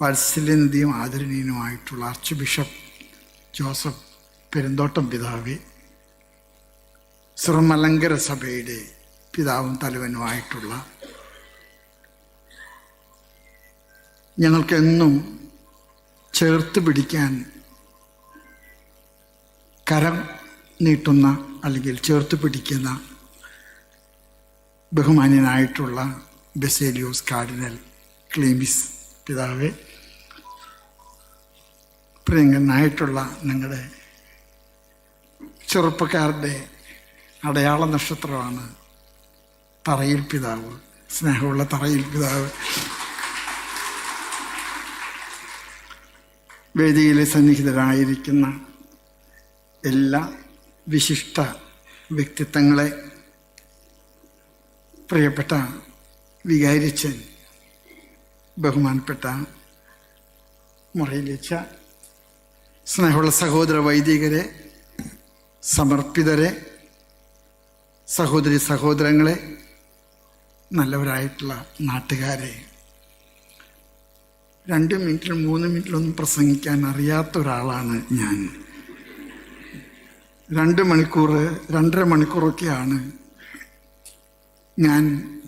വാത്സല്യനിധിയും ആദരണീയനുമായിട്ടുള്ള archbishop Joseph Perumthottam പിതാവ് സുറമലങ്കര സഭയുടെ പിതാവും തലവനുമായിട്ടുള്ള ഞങ്ങൾക്കെന്നും ചേർത്ത് പിടിക്കാൻ കരം നീട്ടുന്ന അല്ലെങ്കിൽ ചേർത്ത് പിടിക്കുന്ന ബഹുമാന്യനായിട്ടുള്ള ബെസേലിയോസ് കാർഡിനൽ ക്ലീമിസ് പിതാവെ പ്രിയങ്കനായിട്ടുള്ള നിങ്ങളുടെ ചെറുപ്പക്കാരുടെ അടയാള നക്ഷത്രമാണ് തറയിൽ പിതാവ് സ്നേഹമുള്ള തറയിൽ പിതാവ്. വേദിയിലെ സന്നിഹിതരായിരിക്കുന്ന എല്ലാ വിശിഷ്ട വ്യക്തിത്വങ്ങളെ പ്രിയപ്പെട്ട വികാരിച്ചൻ ബഹുമാനപ്പെട്ട മുറയിലിച്ച സ്നേഹമുള്ള സഹോദര വൈദികരെ സമർപ്പിതരെ സഹോദരി സഹോദരങ്ങളെ നല്ലവരായിട്ടുള്ള നാട്ടുകാരെ. രണ്ട് മിനിറ്റിലും മൂന്ന് മിനിറ്റിലൊന്നും പ്രസംഗിക്കാൻ അറിയാത്ത ഒരാളാണ് ഞാൻ. രണ്ട് മണിക്കൂർ രണ്ടര മണിക്കൂറൊക്കെയാണ് ഞാൻ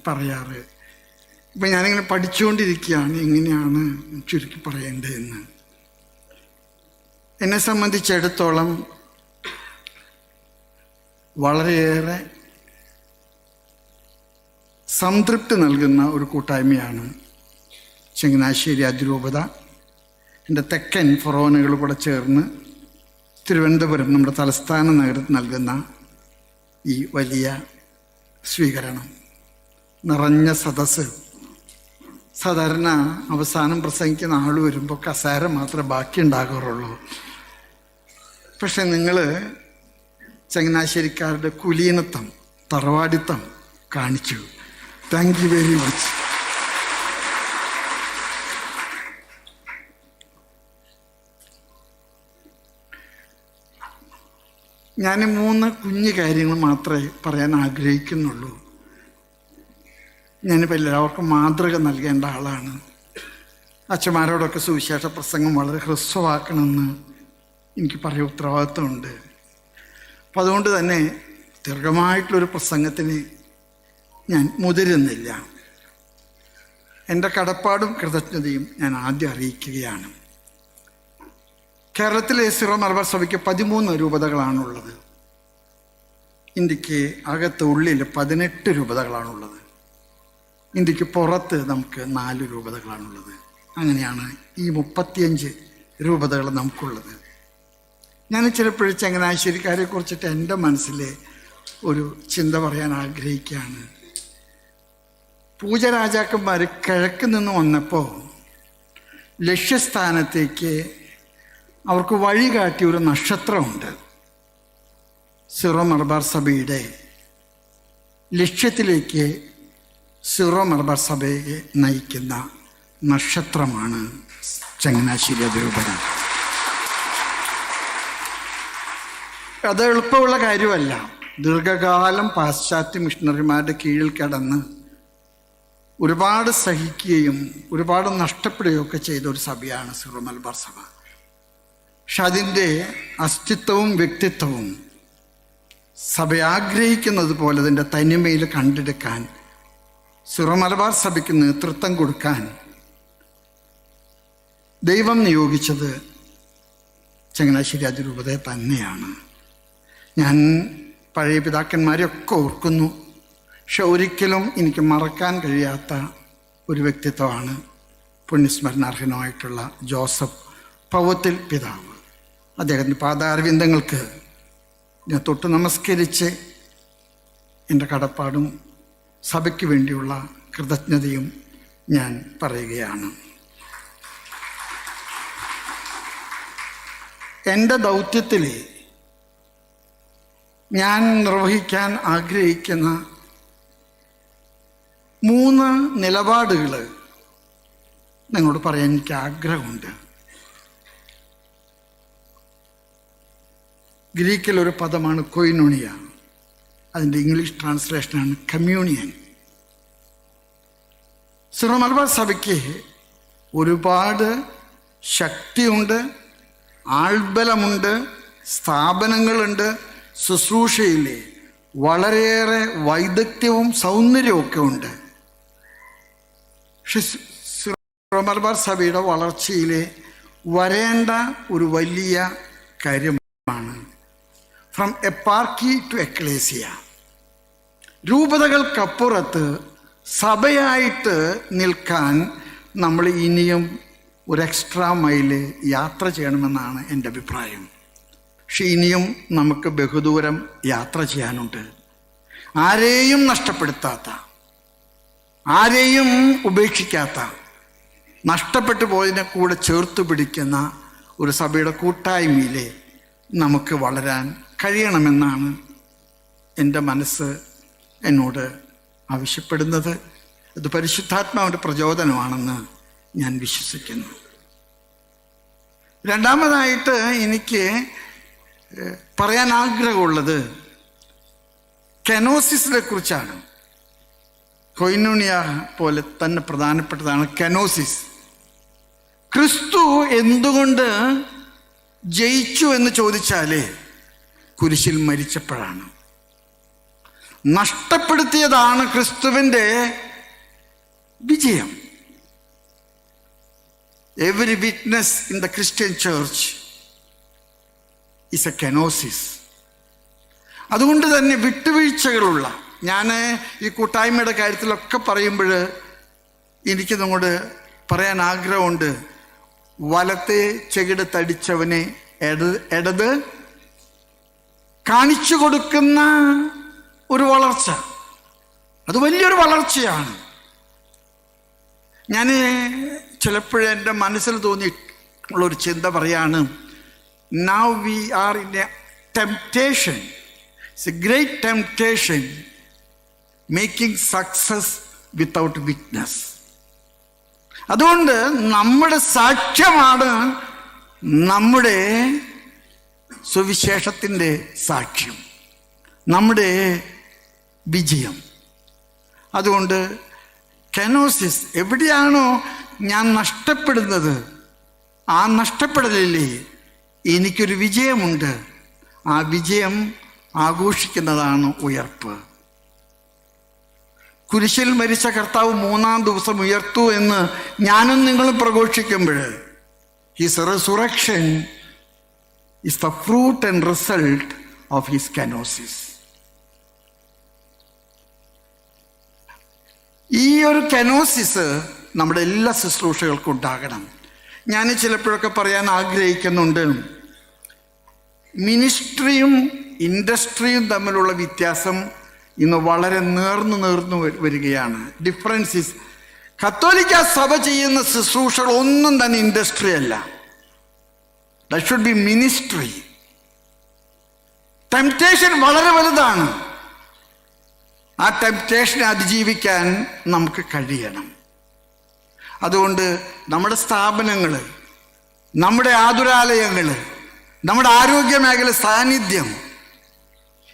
പറയാറ്. ഇപ്പം ഞാനിങ്ങനെ പഠിച്ചുകൊണ്ടിരിക്കുകയാണ് എങ്ങനെയാണ് ചുരുക്കി പറയേണ്ടതെന്ന്. എന്നെ സംബന്ധിച്ചിടത്തോളം വളരെയേറെ സംതൃപ്തി നൽകുന്ന ഒരു കൂട്ടായ്മയാണ് ചങ്ങനാശ്ശേരി അതിരൂപത. എന്റെ തെക്കൻ ഫൊറോനുകൾ കൂടെ ചേർന്ന് തിരുവനന്തപുരം നമ്മുടെ തലസ്ഥാന നഗരത്തിൽ നൽകുന്ന ഈ വലിയ സ്വീകരണം. നിറഞ്ഞ സദസ്സ്. സാധാരണ അവസാനം പ്രസംഗിക്കുന്ന ആൾ വരുമ്പോൾ കസേര മാത്രമേ ബാക്കി ഉണ്ടാകാറുള്ളൂ പക്ഷെ നിങ്ങൾ ചങ്ങനാശ്ശേരിക്കാരുടെ കുലീനത്വം തറവാടിത്തം കാണിച്ചു. താങ്ക് യു വെരി മച്ച് ഞാൻ മൂന്ന് കുഞ്ഞു കാര്യങ്ങൾ മാത്രമേ പറയാൻ ആഗ്രഹിക്കുന്നുള്ളൂ. ഞാനിപ്പോൾ എല്ലാവർക്കും മാതൃക നൽകേണ്ട ആളാണ്. അച്ഛന്മാരോടൊക്കെ സുവിശേഷ പ്രസംഗം വളരെ ഹ്രസ്വമാക്കണമെന്ന് എനിക്ക് പറയാൻ ഉത്തരവാദിത്വമുണ്ട് അപ്പം അതുകൊണ്ട് തന്നെ ദീർഘമായിട്ടുള്ളൊരു പ്രസംഗത്തിന് ഞാൻ മുതിരുന്നില്ല. എന്റെ കടപ്പാടും കൃതജ്ഞതയും ഞാൻ ആദ്യം അറിയിക്കുകയാണ്. കേരളത്തിലെ സിറോ മലബാർ സഭയ്ക്ക് പതിമൂന്ന് രൂപതകളാണുള്ളത്. ഇന്ത്യയ്ക്ക് അകത്ത് ഉള്ളിൽ പതിനെട്ട് രൂപതകളാണുള്ളത്. ഇന്ത്യയ്ക്ക് പുറത്ത് നമുക്ക് നാല് രൂപതകളാണുള്ളത്. അങ്ങനെയാണ് ഈ മുപ്പത്തിയഞ്ച് രൂപതകൾ നമുക്കുള്ളത്. ഞാൻ ചിലപ്പോഴും ചങ്ങനാശ്ശേരിക്കാരെ കുറിച്ചിട്ട് എന്റെ മനസ്സിൽ ഒരു ചിന്ത പറയാൻ ആഗ്രഹിക്കുകയാണ്. പൂജരാജാക്കന്മാർ കിഴക്ക് നിന്ന് വന്നപ്പോൾ ലക്ഷ്യസ്ഥാനത്തേക്ക് അവർക്ക് വഴി കാട്ടിയ ഒരു നക്ഷത്രമുണ്ട്. സിറോ മലബാർ സഭയുടെ ലക്ഷ്യത്തിലേക്ക് സിറോ മലബാർ സഭയെ നയിക്കുന്ന നക്ഷത്രമാണ് ചങ്ങനാശ്ശേരി അതിരൂപത. അത് എളുപ്പമുള്ള കാര്യമല്ല. ദീർഘകാലം പാശ്ചാത്യ മിഷണറിമാരുടെ കീഴിൽ കിടന്ന് ഒരുപാട് സഹിക്കുകയും ഒരുപാട് നഷ്ടപ്പെടുകയും ഒക്കെ ചെയ്ത ഒരു സഭയാണ് സിറോ മലബാർ സഭ. പക്ഷെ അതിന്റെ അസ്തിത്വവും വ്യക്തിത്വവും സഭ ആഗ്രഹിക്കുന്നത് പോലെ അതിന്റെ തനിമയിൽ കണ്ടെടുക്കാൻ സിറോ മലബാർ സഭയ്ക്ക് നേതൃത്വം കൊടുക്കാൻ ദൈവം നിയോഗിച്ചത് ചങ്ങനാശ്ശേരി അതിരൂപതയെ തന്നെയാണ്. ഞാൻ പഴയ പിതാക്കന്മാരെയൊക്കെ ഓർക്കുന്നു. പക്ഷെ ഒരിക്കലും എനിക്ക് മറക്കാൻ കഴിയാത്ത ഒരു വ്യക്തിത്വമാണ് പുണ്യസ്മരണാർഹനുമായിട്ടുള്ള ജോസഫ് പൗത്തിൽ പിതാവ്. അദ്ദേഹത്തിന്റെ പാദാരവിന്ദങ്ങൾക്ക് ഞാൻ തൊട്ട് നമസ്കരിച്ച് എന്റെ കടപ്പാടും സഭയ്ക്ക് വേണ്ടിയുള്ള കൃതജ്ഞതയും ഞാൻ പറയുകയാണ്. എന്റെ ദൗത്യത്തിൽ ഞാൻ നിർവഹിക്കാൻ ആഗ്രഹിക്കുന്ന മൂന്ന് നിലപാടുകൾ നിങ്ങളോട് പറയാൻ എനിക്ക് ആഗ്രഹമുണ്ട്. ഗ്രീക്കിൽ ഒരു പദമാണ് കൊയിനുണിയ. അതിന്റെ ഇംഗ്ലീഷ് ട്രാൻസ്ലേഷനാണ് കമ്മ്യൂണിയൻ. സിറോ സഭയ്ക്ക് ഒരുപാട് ശക്തിയുണ്ട് ആൾബലമുണ്ട് സ്ഥാപനങ്ങളുണ്ട് ശുശ്രൂഷയിൽ വളരെയേറെ വൈദഗ്ധ്യവും സൗന്ദര്യവും ഒക്കെ ഉണ്ട്. മലബാർ സഭയുടെ വളർച്ചയിൽ വരേണ്ട ഒരു വലിയ കാര്യമാണ്. ഫ്രം എ പാർക്കി ടു എക്ലേസിയ രൂപതകൾക്കപ്പുറത്ത് സഭയായിട്ട് നിൽക്കാൻ നമ്മൾ ഇനിയും ഒരു എക്സ്ട്രാ മൈൽ യാത്ര ചെയ്യണമെന്നാണ് എന്റെ അഭിപ്രായം. പക്ഷെ ഇനിയും നമുക്ക് ബഹുദൂരം യാത്ര ചെയ്യാനുണ്ട്. ആരെയും നഷ്ടപ്പെടുത്താത്ത ആരെയും ഉപേക്ഷിക്കാത്ത നഷ്ടപ്പെട്ടു പോയതിനെ കൂടെ ചേർത്ത് പിടിക്കുന്ന ഒരു സഭയുടെ കൂട്ടായ്മയിലെ നമുക്ക് വളരാൻ കഴിയണമെന്നാണ് എന്റെ മനസ്സ് എന്നോട് ആവശ്യപ്പെടുന്നത്. ഇത് പരിശുദ്ധാത്മാവിന്റെ പ്രചോദനമാണെന്ന് ഞാൻ വിശ്വസിക്കുന്നു. രണ്ടാമതായിട്ട് എനിക്ക് പറയാൻ ആഗ്രഹമുള്ളത് കെനോസിസിനെ കുറിച്ചാണ്. കൊയിനുണിയ പോലെ തന്നെ പ്രധാനപ്പെട്ടതാണ് കനോസിസ്. ക്രിസ്തു എന്തുകൊണ്ട് ജയിച്ചു എന്ന് ചോദിച്ചാലേ കുരിശിൽ മരിച്ചപ്പോഴാണ്. നഷ്ടപ്പെടുത്തിയതാണ് ക്രിസ്തുവിന്റെ വിജയം. Every witness in the Christian church is a kenosis. അതുകൊണ്ട് തന്നെ വിട്ടുവീഴ്ചകളുള്ള ഞാൻ ഈ കൂട്ടായ്മയുടെ കാര്യത്തിലൊക്കെ പറയുമ്പോൾ എനിക്ക് നിങ്ങളോട് പറയാൻ ആഗ്രഹമുണ്ട്. വലത്തെ ചെകിട് തടിച്ചവനെ ഇടത് കാണിച്ചു കൊടുക്കുന്ന ഒരു വളർച്ച. അത് വലിയൊരു വളർച്ചയാണ്. ഞാൻ ചിലപ്പോഴെന്റെ മനസ്സിൽ തോന്നിയിട്ടുള്ളൊരു ചിന്ത പറയാണ് now we are in a temptation. It's a great temptation making success without witness. അതുകൊണ്ട് നമ്മുടെ സാക്ഷ്യമാണ് നമ്മുടെ സുവിശേഷത്തിന്റെ സാക്ഷ്യം നമ്മുടെ വിജയം അതുകൊണ്ട് കെനോസിസ് എവിടെയാണോ ഞാൻ നഷ്ടപ്പെടുന്നത് ആ നഷ്ടപ്പെടലില്ലേ എനിക്കൊരു വിജയമുണ്ട്. ആ വിജയം ആഘോഷിക്കുന്നതാണ് ഉയർപ്പ്. കുരിശിൽ മരിച്ച കർത്താവ് മൂന്നാം ദിവസം ഉയർത്തു എന്ന് ഞാനും നിങ്ങളും പ്രഘോഷിക്കുമ്പോൾ his resurrection is the fruit and result of his kenosis ഈ ഒരു കനോസിസ് നമ്മുടെ എല്ലാ ശുശ്രൂഷകൾക്കും ഉണ്ടാകണം. ഞാൻ ചിലപ്പോഴൊക്കെ പറയാൻ ആഗ്രഹിക്കുന്നുണ്ട്. മിനിസ്ട്രിയും ഇൻഡസ്ട്രിയും തമ്മിലുള്ള വ്യത്യാസം ഇന്ന് വളരെ നേർന്നു നേർന്നു വരികയാണ്. ഡിഫറൻസ് ഇസ് കത്തോലിക്ക സഭ ചെയ്യുന്ന ശുശ്രൂഷകൾ ഒന്നും തന്നെ ഇൻഡസ്ട്രി അല്ല. The should be ministry temptation വളരെ വലുതാണ്. ആ ടെംപ്റ്റേഷനെ അതിജീവിക്കാൻ നമുക്ക് കഴിയണം. അതുകൊണ്ട് നമ്മുടെ സ്ഥാപനങ്ങൾ നമ്മുടെ ആതുരാലയങ്ങൾ നമ്മുടെ ആരോഗ്യ മേഖല സാന്നിധ്യം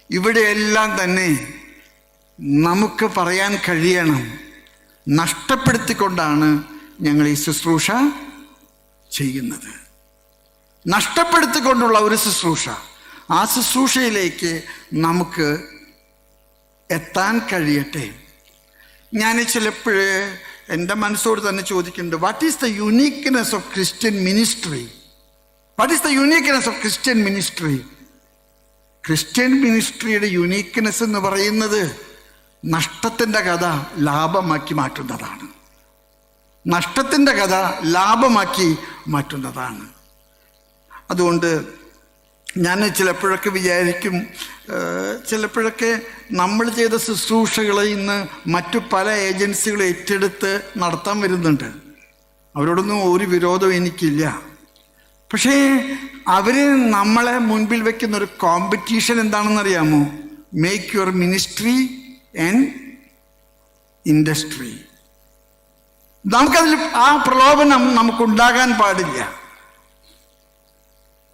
ഇവിടെയെല്ലാം തന്നെ നമുക്ക് പറയാൻ കഴിയണം നഷ്ടപ്പെടുത്തിക്കൊണ്ടാണ് ഞങ്ങൾ ഈ ശുശ്രൂഷ ചെയ്യുന്നത്. നഷ്ടപ്പെടുത്തിക്കൊണ്ടുള്ള ഒരു ശുശ്രൂഷ ആ ശുശ്രൂഷയിലേക്ക് നമുക്ക് എത്താൻ കഴിയട്ടെ. ഞാൻ ചിലപ്പോൾ എന്റെ മനസ്സോട് തന്നെ ചോദിക്കുന്നുണ്ട് what is the uniqueness of Christian ministry what is the uniqueness of Christian ministry Christian മിനിസ്ട്രിയുടെ uniqueness എന്ന് പറയുന്നത് നഷ്ടത്തിന്റെ കഥ ലാഭമാക്കി മാറ്റുന്നതാണ്. നഷ്ടത്തിന്റെ കഥ ലാഭമാക്കി മാറ്റുന്നതാണ്. അതുകൊണ്ട് ഞാൻ ചിലപ്പോഴൊക്കെ വിചാരിക്കും ചിലപ്പോഴൊക്കെ നമ്മൾ ചെയ്ത ശുശ്രൂഷകൾ ഇന്ന് മറ്റു പല ഏജൻസികൾ ഏറ്റെടുത്ത് നടത്താൻ വരുന്നുണ്ട്. അവരോടൊന്നും ഒരു വിരോധം എനിക്കില്ല. പക്ഷേ അവർ നമ്മളെ മുൻപിൽ വെക്കുന്ന ഒരു കോമ്പറ്റീഷൻ എന്താണെന്നറിയാമോ? Make your ministry and industry നമുക്കതിൽ ആ പ്രലോഭനം നമുക്കുണ്ടാകാൻ പാടില്ല.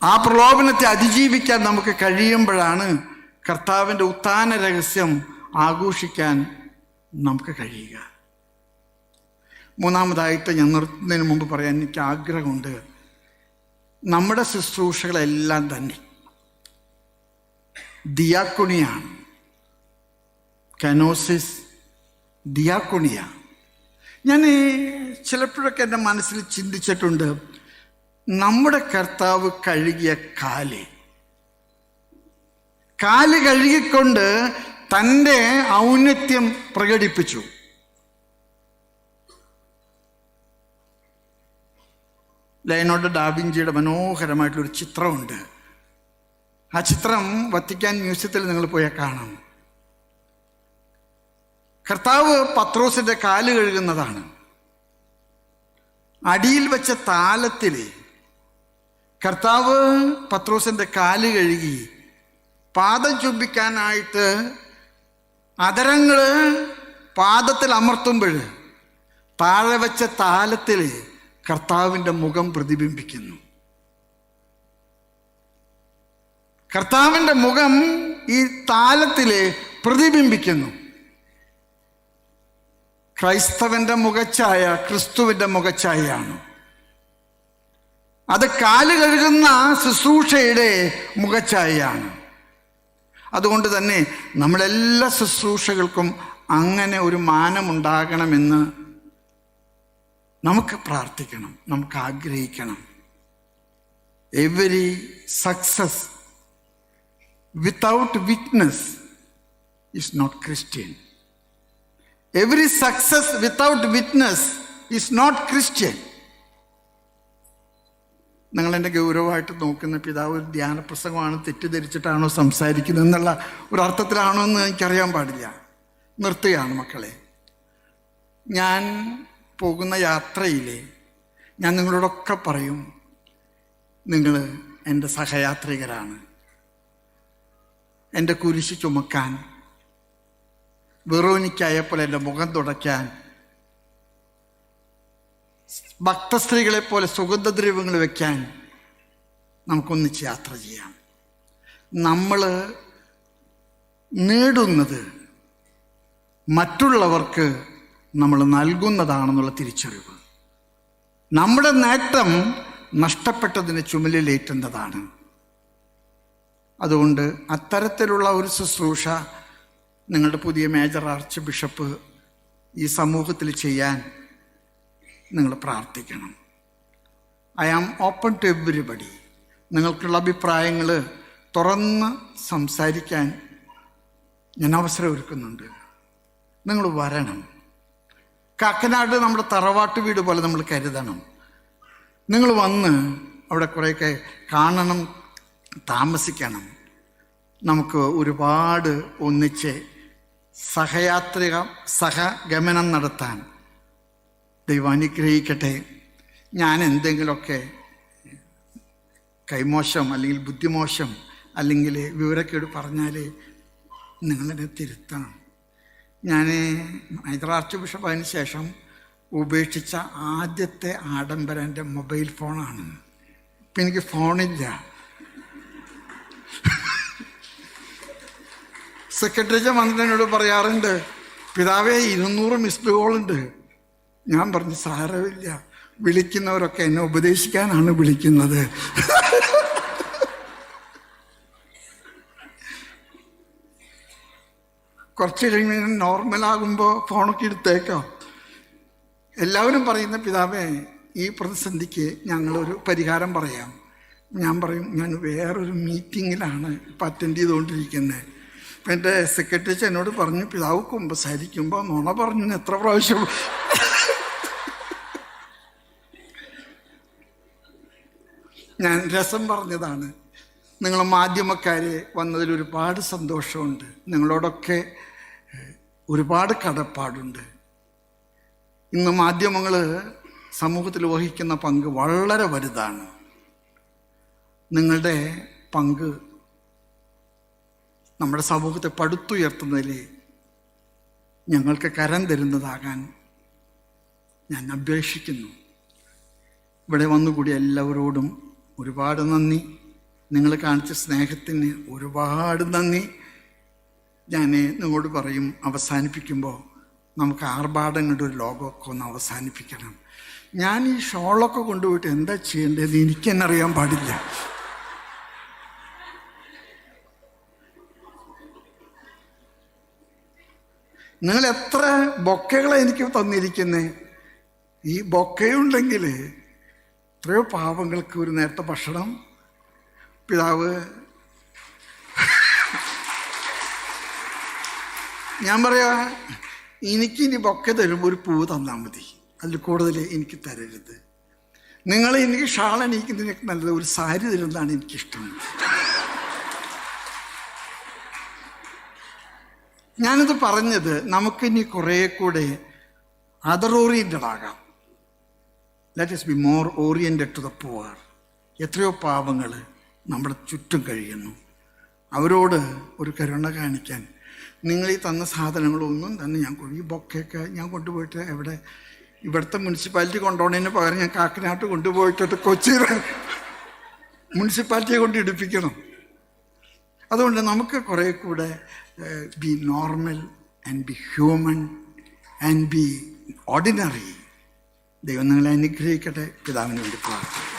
ആ പ്രലോഭനത്തെ അതിജീവിക്കാൻ നമുക്ക് കഴിയുമ്പോഴാണ് കർത്താവിന്റെ ഉത്താന രഹസ്യം ആഘോഷിക്കാൻ നമുക്ക് കഴിയുക. മൂന്നാമതായിട്ട് ഞാൻ നിർത്തുന്നതിന് മുമ്പ് പറയാൻ എനിക്ക് ആഗ്രഹമുണ്ട്. നമ്മുടെ ശുശ്രൂഷകളെല്ലാം തന്നെ ദിയാക്കുണിയാണ് കനോസിസ് ദിയാക്കുണിയാണ് ഞാൻ ചിലപ്പോഴൊക്കെ എന്റെ മനസ്സിൽ ചിന്തിച്ചിട്ടുണ്ട് നമ്മുടെ കർത്താവ് കഴുകിയ കാൽ. കാൽ കഴുകിക്കൊണ്ട് തന്റെ ഔന്നത്യം പ്രകടിപ്പിച്ചു. ലയനോട് ഡാവിഞ്ചിയുടെ മനോഹരമായിട്ടുള്ളൊരു ചിത്രമുണ്ട്. ആ ചിത്രം വത്തിക്കാൻ മ്യൂസിയത്തിൽ നിങ്ങൾ പോയാൽ കാണാം. കർത്താവ് പത്രോസിന്റെ കാൽ കഴുകുന്നതാണ്. അടിയിൽ വെച്ച താലത്തിൽ കർത്താവ് പത്രോസിന്റെ കാൽ കഴുകി പാദം ചുംബിക്കാനായിട്ട് അതരങ്ങൾ പാദത്തിൽ അമർത്തുമ്പോൾ താഴെ വെച്ച താലത്തിൽ കർത്താവിന്റെ മുഖം പ്രതിബിംബിക്കുന്നു. കർത്താവിന്റെ മുഖം ഈ താലത്തിൽ പ്രതിബിംബിക്കുന്നു. ക്രൈസ്തവന്റെ മുഖച്ഛായ ക്രിസ്തുവിന്റെ മുഖച്ഛായയാണ്. അത് കാൽ കഴുകുന്ന ശുശ്രൂഷയുടെ മുഖച്ഛായയാണ്. അതുകൊണ്ട് തന്നെ നമ്മളെല്ലാ ശുശ്രൂഷകൾക്കും അങ്ങനെ ഒരു മാനമുണ്ടാകണമെന്ന് നമുക്ക് പ്രാർത്ഥിക്കണം നമുക്ക് ആഗ്രഹിക്കണം. Every success without witness is not Christian every success without witness is not Christian നിങ്ങൾ എന്റെ ഗൗരവമായിട്ട് നോക്കുന്ന പിതാവ് ഒരു ധ്യാനപ്രസംഗമാണ് തെറ്റിദ്ധരിച്ചിട്ടാണോ സംസാരിക്കുന്നത് എന്നുള്ള ഒരു അർത്ഥത്തിലാണോ എന്ന് എനിക്കറിയാൻ പാടില്ല. നിർത്തുകയാണ് മക്കളെ. ഞാൻ പോകുന്ന യാത്രയിൽ ഞാൻ നിങ്ങളോടൊക്കെ പറയും നിങ്ങൾ എന്റെ സഹയാത്രികരാണ്. എന്റെ കുരിശ് ചുമക്കാൻ വെറോനിക്കായപ്പോൾ എന്റെ മുഖം തുടയ്ക്കാൻ ഭക്തസ്ത്രീകളെ പോലെ സുഗന്ധദ്രവ്യങ്ങൾ വയ്ക്കാൻ നമുക്കൊന്നിച്ച് യാത്ര ചെയ്യാം. നമ്മൾ നേടുന്നത് മറ്റുള്ളവർക്ക് നമ്മൾ നൽകുന്നതാണെന്നുള്ള തിരിച്ചറിവ്. നമ്മുടെ നേട്ടം നഷ്ടപ്പെട്ടതിന് ചുമലിലേറ്റുന്നതാണ് അതുകൊണ്ട് അത്തരത്തിലുള്ള ഒരു ശുശ്രൂഷ നിങ്ങളുടെ പുതിയ മേജർ ആർച്ച് ബിഷപ്പ് ഈ സമൂഹത്തിൽ ചെയ്യാൻ നിങ്ങൾ പ്രാർത്ഥിക്കണം. I am open to everybody നിങ്ങൾക്കുള്ള അഭിപ്രായങ്ങൾ തുറന്ന് സംസാരിക്കാൻ ഞാൻ അവസരം ഒരുക്കുന്നുണ്ട്. നിങ്ങൾ വരണം. കാക്കനാട് നമ്മുടെ തറവാട്ട് വീട് പോലെ നമ്മൾ കരുതണം. നിങ്ങൾ വന്ന് അവിടെ കുറേയൊക്കെ കാണണം താമസിക്കണം. നമുക്ക് ഒരുപാട് ഒന്നിച്ച് സഹയാത്രിക സഹഗമനം നടത്താൻ ദൈവം അനുഗ്രഹിക്കട്ടെ. ഞാൻ എന്തെങ്കിലുമൊക്കെ കൈമോശം അല്ലെങ്കിൽ ബുദ്ധിമോശം അല്ലെങ്കിൽ വിവരക്കേട് പറഞ്ഞാൽ നിങ്ങളെന്നെ തിരുത്തണം. ഞാൻ ഹൈദരാർച്ച് ബിഷപ്പതിന് ശേഷം ഉപേക്ഷിച്ച ആദ്യത്തെ ആഡംബരം എന്റെ മൊബൈൽ ഫോണാണ്. ഇപ്പം എനിക്ക് ഫോണില്ല. സെക്രട്ടറി വന്നിട്ട് എന്നോട് പറയാറുണ്ട് പിതാവേ ഇരുന്നൂറ് മിസ്ഡ് കോൾ ഉണ്ട് ഞാൻ പറഞ്ഞു സാരമില്ല വിളിക്കുന്നവരൊക്കെ എന്നെ ഉപദേശിക്കാനാണ് വിളിക്കുന്നത്. കുറച്ച് കഴിഞ്ഞ് നോർമലാകുമ്പോൾ ഫോണൊക്കെ എടുത്തേക്കാം. എല്ലാവരും പറയുന്ന പിതാവേ ഈ പ്രതിസന്ധിക്ക് ഞങ്ങളൊരു പരിഹാരം പറയാം. ഞാൻ പറയും ഞാൻ വേറൊരു മീറ്റിങ്ങിലാണ് ഇപ്പം അറ്റൻഡ് ചെയ്തുകൊണ്ടിരിക്കുന്നത് അപ്പം എന്റെ സെക്രട്ടറി എന്നോട് പറഞ്ഞു പിതാവ് കുമ്പസാരിക്കുമ്പോൾ നുണ പറഞ്ഞു എത്ര പ്രാവശ്യം ഞാൻ രസം പറഞ്ഞതാണ്. നിങ്ങൾ മാധ്യമക്കാരെ വന്നതിൽ ഒരുപാട് സന്തോഷമുണ്ട്. നിങ്ങളോടൊക്കെ ഒരുപാട് കടപ്പാടുണ്ട്. ഇന്ന് മാധ്യമങ്ങൾ സമൂഹത്തിൽ വഹിക്കുന്ന പങ്ക് വളരെ വലുതാണ്. നിങ്ങളുടെ പങ്ക് നമ്മുടെ സമൂഹത്തെ പടുത്തുയർത്തുന്നതിൽ ഞങ്ങൾക്ക് കരം തരുന്നതാകാൻ ഞാൻ അപേക്ഷിക്കുന്നു. ഇവിടെ വന്നുകൂടി എല്ലാവരോടും ഒരുപാട് നന്ദി. നിങ്ങൾ കാണിച്ച സ്നേഹത്തിന് ഒരുപാട് നന്ദി. ഞാൻ നിങ്ങളോട് പറയും അവസാനിപ്പിക്കുമ്പോൾ നമുക്ക് ആർഭാടങ്ങളുടെ ഒരു ലോകമൊക്കെ ഒന്ന് അവസാനിപ്പിക്കണം. ഞാൻ ഈ ഷോളൊക്കെ കൊണ്ടുപോയിട്ട് എന്താ ചെയ്യേണ്ടതെന്ന് എനിക്ക് തന്നെ അറിയാൻ പാടില്ല. നിങ്ങൾ എത്ര ബൊക്കകളെ എനിക്ക് തന്നിരിക്കുന്നത് ഈ ബൊക്കയുണ്ടെങ്കിൽ എത്രയോ പാവങ്ങൾക്ക് ഒരു നേരത്തെ ഭക്ഷണം. പിതാവ് ഞാൻ പറയാ എനിക്കിനി ബൊക്കെ തരുമ്പോൾ ഒരു പൂവ് തന്നാൽ മതി. അതിൽ കൂടുതൽ എനിക്ക് തരരുത്. നിങ്ങൾ എനിക്ക് ഷാൾ അണിയിക്കുന്നതിനൊക്കെ നല്ലത് ഒരു സാരി തരുന്നതാണ് എനിക്കിഷ്ടം. ഞാനിത് പറഞ്ഞത് നമുക്കിനി കുറേ കൂടെ അതർ ഓറിയന്റഡ് ആകാം let's be more oriented to the poor എത്രയോ പാവങ്ങൾ നമ്മുടെ ചുറ്റും കഴിയുന്നു. അവരോട് ഒരു കരുണ കാണിക്കാൻ നിങ്ങൾ ഈ തന്ന സാധനങ്ങളൊന്നും തന്നെ ഞാൻ ഈ ബൊക്കെയൊക്കെ ഞാൻ കൊണ്ടുപോയിട്ട് എവിടെ ഇവിടുത്തെ മുനിസിപ്പാലിറ്റി കൊണ്ടുപോകണതിന് പകരം ഞാൻ കാക്കനാട്ട് കൊണ്ടുപോയിട്ട് കൊച്ചി മുനിസിപ്പാലിറ്റിയെ കൊണ്ട് ഇടിപ്പിക്കണം. അതുകൊണ്ട് നമുക്ക് കുറേ കൂടെ be normal and be human and be ordinary ദൈവം നിങ്ങളെ അനുഗ്രഹിക്കട്ടെ. പിതാവിന് വേണ്ടി പ്രാർത്ഥിക്കും